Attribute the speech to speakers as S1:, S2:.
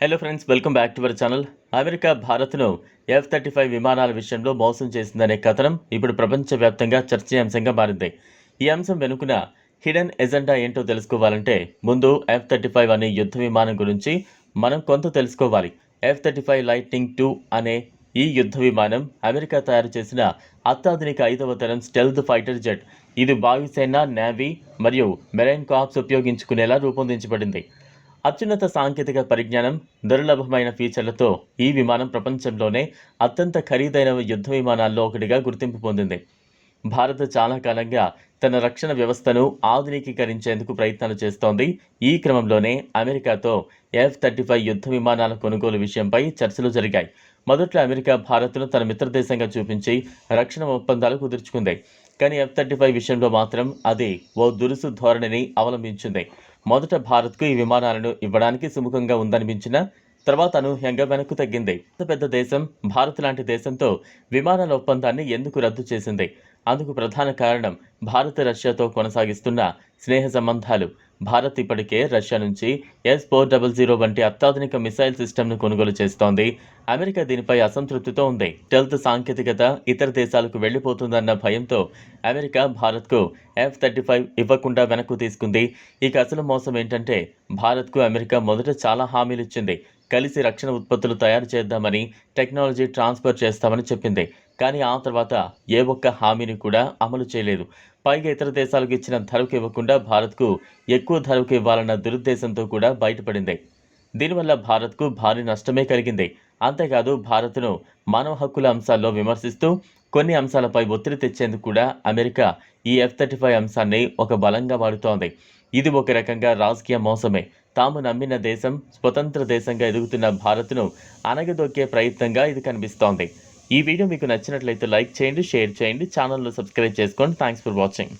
S1: Hello friends welcome back to our channel America భారత్ను F thirty five విమానాల విషయంలో మోసం చేసిందనే కథనం ఇప్పుడు ప్రపంచవ్యాప్తంగా చర్చనీయాంశంగా మారింది. ఈ అంశం వెనుకున్న హిడెన్ ఎజెండా ఏంటో తెలుసుకోవాలంటే ముందు ఎఫ్ థర్టీ ఫైవ్ అనే యుద్ధ విమానం గురించి మనం కొంత తెలుసుకోవాలి. F thirty five lightning two అనే ఈ యుద్ధ విమానం అమెరికా తయారు చేసిన అత్యాధునిక ఐదవ తరం స్టెల్త్ ఫైటర్ జెట్. ఇది వాయుసేన నేవీ మరియు మెరైన్ కార్ప్స్ ఉపయోగించుకునేలా రూపొందించబడింది. అత్యున్నత సాంకేతిక పరిజ్ఞానం దుర్లభమైన ఫీచర్లతో ఈ విమానం ప్రపంచంలోనే అత్యంత ఖరీదైన యుద్ధ విమానాల్లో ఒకటిగా గుర్తింపు పొందింది. భారత్ చాలా కాలంగా తన రక్షణ వ్యవస్థను ఆధునికీకరించేందుకు ప్రయత్నాలు చేస్తోంది. ఈ క్రమంలోనే అమెరికాతో ఎఫ్ థర్టీ ఫైవ్ యుద్ధ విమానాల కొనుగోలు విషయంపై చర్చలు జరిగాయి. మొదట్లో అమెరికా భారత్ను తన మిత్రదేశంగా చూపించి రక్షణ ఒప్పందాలు కుదుర్చుకుంది. కానీ ఎఫ్ థర్టీ ఫైవ్ విషయంలో మాత్రం అది ఓ దురుసు ధోరణిని అవలంబించింది. మొదట భారత్కు ఈ విమానాలను ఇవ్వడానికి సుముఖంగా ఉందనిపించిన తర్వాత అనూహ్యంగా వెనక్కు తగ్గింది. పెద్ద దేశం భారత్ లాంటి దేశంతో విమానాల ఒప్పందాన్ని ఎందుకు రద్దు చేసింది? అందుకు ప్రధాన కారణం భారత్ రష్యాతో కొనసాగిస్తున్న స్నేహ సంబంధాలు. భారత్ ఇప్పటికే రష్యా నుంచి ఎస్ ఫోర్ డబల్ జీరో వంటి అత్యాధునిక మిసైల్ సిస్టమ్ను కొనుగోలు చేస్తోంది. అమెరికా దీనిపై అసంతృప్తితో ఉంది. టెల్త్ సాంకేతికత ఇతర దేశాలకు వెళ్ళిపోతుందన్న భయంతో అమెరికా భారత్కు ఎఫ్ థర్టీ ఫైవ్ ఇవ్వకుండా వెనక్కు తీసుకుంది. ఇక అసలు మోసం ఏంటంటే భారత్కు అమెరికా మొదట చాలా హామీలు ఇచ్చింది. కలిసి రక్షణ ఉత్పత్తులు తయారు చేద్దామని టెక్నాలజీ ట్రాన్స్ఫర్ చేస్తామని చెప్పింది. కానీ ఆ తర్వాత ఏ ఒక్క హామీని కూడా అమలు చేయలేదు. పైగా ఇతర దేశాలకు ఇచ్చిన ధరకు ఇవ్వకుండా భారత్కు ఎక్కువ ధరకు ఇవ్వాలన్న దురుద్దేశంతో కూడా బయటపడింది. దీనివల్ల భారత్కు భారీ నష్టమే కలిగింది. అంతేకాదు భారత్ను మానవ హక్కుల అంశాల్లో విమర్శిస్తూ కొన్ని అంశాలపై ఒత్తిడి తెచ్చేందుకు కూడా అమెరికా ఈ ఎఫ్ థర్టీ ఫైవ్ అంశాన్ని ఒక బలంగా వాడుతోంది. ఇది ఒక రకంగా రాజకీయ మోసమే. తాము నమ్మిన దేశం స్వతంత్ర దేశంగా ఎదుగుతున్న భారత్ను అనగదొక్కే ప్రయత్నంగా ఇది కనిపిస్తోంది. ఈ వీడియో మీకు నచ్చినట్లయితే లైక్ చేయండి షేర్ చేయండి ఛానల్ను సబ్స్క్రైబ్ చేసుకోండి. Thanks for watching